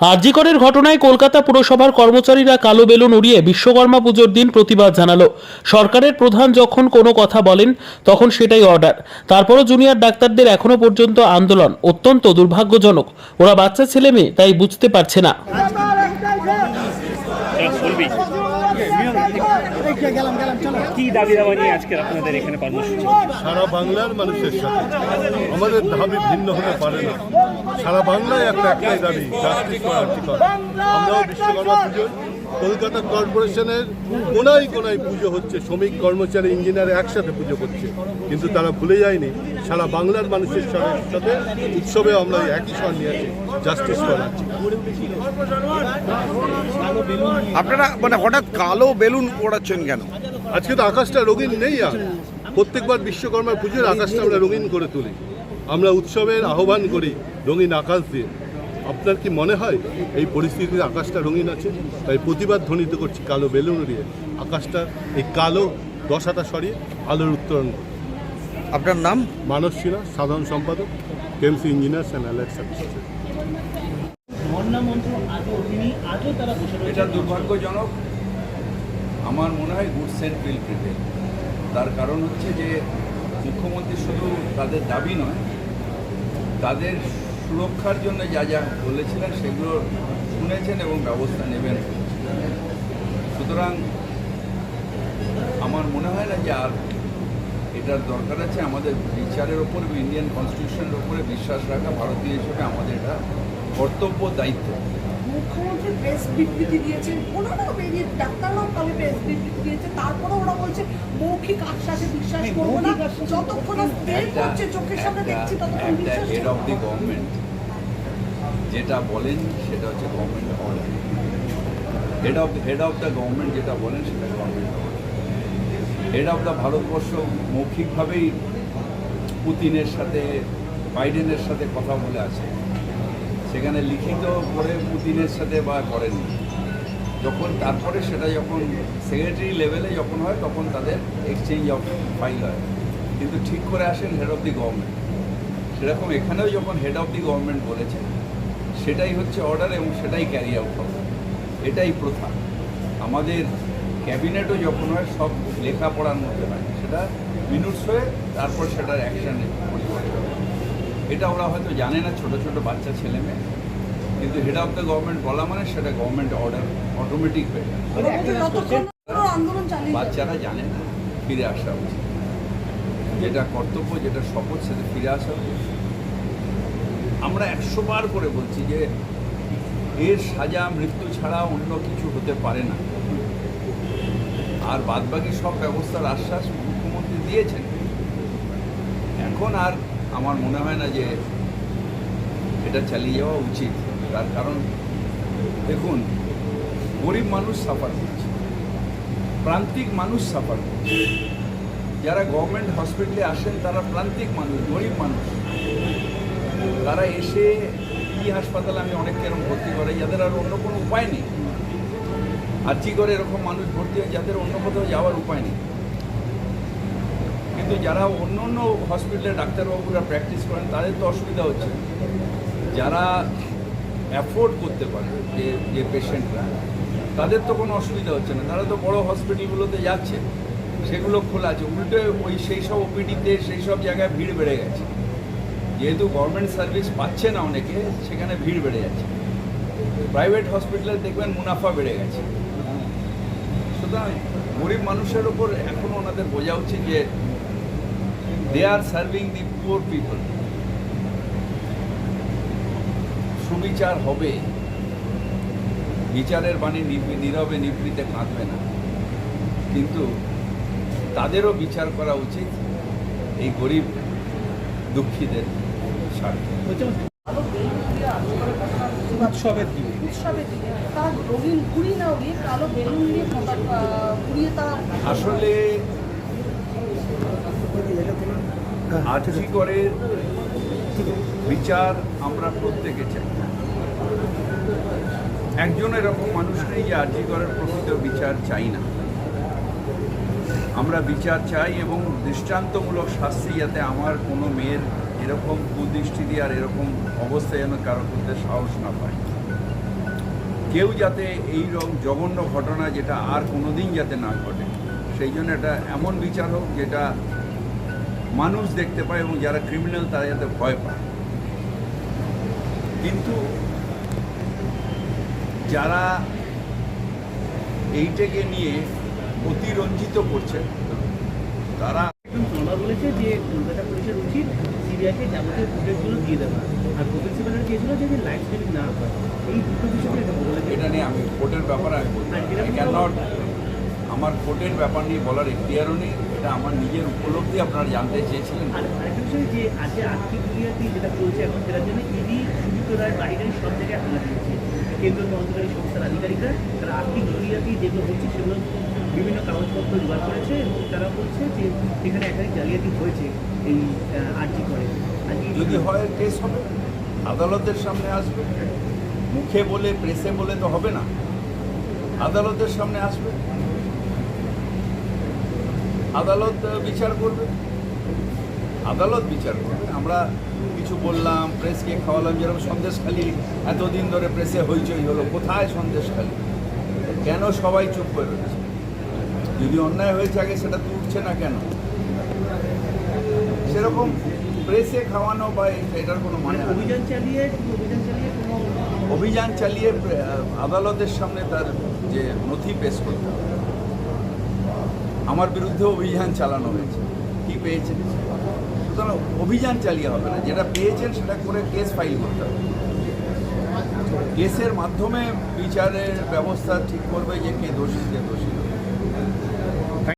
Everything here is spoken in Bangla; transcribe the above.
আরজিকরের ঘটনায় কলকাতা পুরসভার কর্মচারীরা কালো বেলুন উড়িয়ে বিশ্বকর্মা পুজোর দিন প্রতিবাদ জানালো। সরকারের প্রধান যখন কোনো কথা বলেন, তখন সেটাই অর্ডার। তারপরও জুনিয়র ডাক্তারদের এখনও পর্যন্ত আন্দোলন অত্যন্ত দুর্ভাগ্যজনক। ওরা বাচ্চা ছেলে মেয়ে, তাই বুঝতে পারছে না। কি দাবি দাবা নিয়ে আজকে আপনাদের এখানে কর্মসূচি? সারা বাংলার মানুষের সাথে। আমাদের দাবি ভিন্ন হতে পারে না। সারা বাংলায় একটা একটাই দাবি জাস্টিস করার আমরাও বিশ্বকর্মা পুজো কলকাতা কর্পোরেশনের কোনায় কোনায় পুজো হচ্ছে শ্রমিক কর্মচারী ইঞ্জিনিয়ার একসাথে পুজো করছে। কিন্তু তারা ভুলে যায়নি সারা বাংলার মানুষের সাথে উৎসবে আমরা একই স্বর নিয়ে আছি জাস্টিস ফর আপনারা মানে হঠাৎ কালো বেলুন ওড়াচ্ছেন কেন? আজকে তো আকাশটা রঙিন নেই আর। প্রত্যেকবার বিশ্বকর্মা পুজোর আকাশটা আমরা রঙিন করে তুলি। আমরা উৎসবের আহ্বান করি রঙিন আকাশ দিয়ে। আপনার কি মনে হয় এই পরিস্থিতিতে আকাশটা রঙিন আছে? তাই প্রতিবাদ ধ্বনিত করছি কালো বেলুন উড়িয়ে আকাশটা এই কালো দশাটা সরিয়ে আলোর উত্তরণ। আপনার নাম? মানস সিনহা সাধারণ সম্পাদক কেমসি ইঞ্জিনিয়ার্স অ্যান্ড অ্যালাইড সার্ভিসেস এটা দুর্ভাগ্যজনক। আমার মনে হয় গুড সেন্ট উইল প্রিভেল তার কারণ হচ্ছে যে মুখ্যমন্ত্রী শুধু তাদের দাবি নয় তাদের সুরক্ষার জন্য যা যা বলেছিলেন সেগুলো শুনেছেন এবং ব্যবস্থা নেবেন। সুতরাং আমার মনে হয় না যে আর এটার দরকার আছে। আমাদের বিচারের ওপর ইন্ডিয়ান কনস্টিটিউশনের ওপরে বিশ্বাস রাখা ভারতীয় হিসেবে আমাদের এটা কর্তব্য, দায়িত্ব। মুখ্যমন্ত্রী প্রেস বিবৃতি দিয়েছেন ওনারাও বেরিয়ে ডাক্তাররাও কালে প্রেস বিবৃতি দিয়েছে তারপরে ওরা বলছে মৌখিক আশ্বাসে বিশ্বাস করব না যতক্ষণ স্প্রে করছে চোখের সামনে দেখছি ততক্ষণ একটা বিশ্বাস হেড অফ দি গভর্নমেন্ট যেটা বলেন সেটা হচ্ছে government order head of head of the government যেটা বলেন সেটা government head of the Bharatvarsha মৌখিকভাবেই পুতিনের সাথে বাইডেনের সাথে কথা বলে আছে সেখানে লিখিত করে পুতিনের সাথে বা করেনি। যখন তারপরে সেটা যখন সেক্রেটারি লেভেলে যখন হয়, তখন তাদের এক্সচেঞ্জ অফ ফাইল হয়। কিন্তু ঠিক করে আসেন হেড অফ দি গভর্নমেন্ট সেরকম এখানেও যখন হেড অফ দি গভর্নমেন্ট বলেছে সেটাই হচ্ছে অর্ডার এবং সেটাই ক্যারি আউট হবে। এটাই প্রথা। আমাদের ক্যাবিনেটও যখন হয়, সব লেখাপড়ার মধ্যে হয়। সেটা মিনুটস হয়ে, তারপর সেটার অ্যাকশানে পরিবর্তন। এটা ওরা হয়তো জানে না ছোট ছোট বাচ্চা ছেলে মেয়ে। কিন্তু হেড অফ দ্য গভর্নমেন্ট বলা মানে সেটা গভর্নমেন্ট অর্ডার অটোমেটিক হয়ে আন্দোলন বাচ্চারা জানে না ফিরে আসা উচিত। যেটা কর্তব্য যেটা শপথ সেটা ফিরে আসা উচিত। আমরা একশো বার করে বলছি যে এর সাজা মৃত্যু ছাড়া অন্য কিছু হতে পারে না। আর বাদবাকি সব ব্যবস্থার আশ্বাস মুখ্যমন্ত্রী দিয়েছেন। এখন আর আমার মনে হয় না যে এটা চালিয়ে যাওয়া উচিত। তার কারণ, দেখুন, গরিব মানুষ সাফার করছে, প্রান্তিক মানুষ সাফার করছে। যারা গভর্নমেন্ট হসপিটালে আসেন, তারা প্রান্তিক মানুষ, গরিব মানুষ। তারা এসে কি হাসপাতালে আমি অনেককে এরকম ভর্তি করে যাদের আর অন্য কোনো উপায় নেই। আর কি করে এরকম মানুষ ভর্তি হয়, যাদের অন্য কোথাও যাওয়ার উপায় নেই। কিন্তু যারা অন্য অন্য হসপিটালে ডাক্তারবাবুরা প্র্যাকটিস করেন, তাদের তো অসুবিধা হচ্ছে। যারা অ্যাফোর্ড করতে পারে যে যে পেশেন্টরা তাদের তো কোনো অসুবিধা হচ্ছে না। তারা তো বড় হসপিটালগুলোতে যাচ্ছে, সেগুলো খোলা আছে। উল্টে ওই সেই সব ওপিডিতে সেই সব জায়গায় ভিড় বেড়ে গেছে। যেহেতু গভর্নমেন্ট সার্ভিস পাচ্ছে না অনেকে, সেখানে ভিড় বেড়ে যাচ্ছে। প্রাইভেট হসপিটালে দেখবেন মুনাফা বেড়ে গেছে। সুতরাং গরিব মানুষের ওপর এখনও ওনাদের বোঝা উচিত যে they are serving the poor people সুবিচার হবে। বিচারের বাণী নীরবে নিবৃতে কাঁদবে না। কিন্তু তাদেরও বিচার করা উচিত এই গরিব দুঃখীদের স্বার্থে। উৎসবের দিনে উৎসবের দিনে তারা রঙিন ঘুড়ি না উড়িয়ে কালো বেলুন দিয়ে ঘুরিয়ে তারা আসলে আর্জি করে বিচার আমরা প্রত্যেকে চাই। একজন এরকম মানুষ নেই যে আর্জি করার প্রকৃত বিচার চাই না। আমরা বিচার চাই এবং দৃষ্টান্তমূলক শাস্তি যাতে আমার কোনো মেয়ের এরকম কুদৃষ্টি দিয়ে আর এরকম অবস্থায় যেন কারও করতে সাহস না পায়। কেউ যাতে এই রকম জঘন্য ঘটনা যেটা আর কোনোদিন যাতে না ঘটে, সেই জন্য এটা এমন বিচার হোক যেটা মানুষ দেখতে পায় এবং যারা ক্রিমিনাল তারা যাতে ভয় পায়। কিন্তু যারা এইটাকে নিয়ে অতিরঞ্জিত করছে তারা তোমরা বলেছে যে কলকাতা পুলিশের উচিত সিবিআইকে যাবতীয় ফুটেজগুলো দিয়ে দেওয়া। আর কপিল সিবালের চেয়েছিল যে লাইভ স্ট্রিমিং না হয়। এই দুটো বিষয়ে এটা নিয়ে আমি কোর্টের ব্যাপারে আমি নট আমার কোর্টের ব্যাপার নিয়ে বলার এখতিয়ারও নেই এটা আমার নিজের উপলব্ধি আপনারা জানতে চেয়েছিলেন। যে আজকে আর্থিক দুনিয়াতে যেটা চলছে এখন সেটার জন্য ইডি সুযুক্ত রায় বাইরের সব জায়গায় হামলা দিয়েছে। কেন্দ্রীয় তদন্তকারী সংস্থার আধিকারিকরা তারা আর্থিক যেগুলো হচ্ছে সেগুলো বিভিন্ন কাগজপত্র জোগাড় করেছে এবং তারা বলছে যে এখানে একাধিক জালিয়াতি হয়েছে এই আর্জি করে। যদি হয় কেস হবে। আদালতের সামনে আসবে। মুখে বলে প্রেসে বলে তো হবে না। আদালতের সামনে আসবে। আদালত বিচার করবে? আদালত বিচার করবে। আমরা কিছু বললাম প্রেসকে খাওয়ালাম যেরকম সন্দেশখালি এতদিন ধরে প্রেসে হইচই হলো কোথায় সন্দেশখালি কেন সবাই চুপ করে রয়েছে? যদি অন্যায় হয়েছে আগে সেটা তুলছে না কেন? সেরকম প্রেসে খাওয়ানো বা এটার কোনো মানে মানে। অভিযান চালিয়ে অভিযান চালিয়ে আদালতের সামনে তার যে নথি পেশ করতে হবে। আমার বিরুদ্ধে অভিযান চালানো হয়েছে। কি পেয়েছেন সুতরাং অভিযান চালিয়ে হবে না। যেটা পেয়েছেন সেটা করে কেস ফাইল করতে হবে। কেসের মাধ্যমে বিচারের ব্যবস্থা ঠিক করবে যে কে দোষী কে দোষী।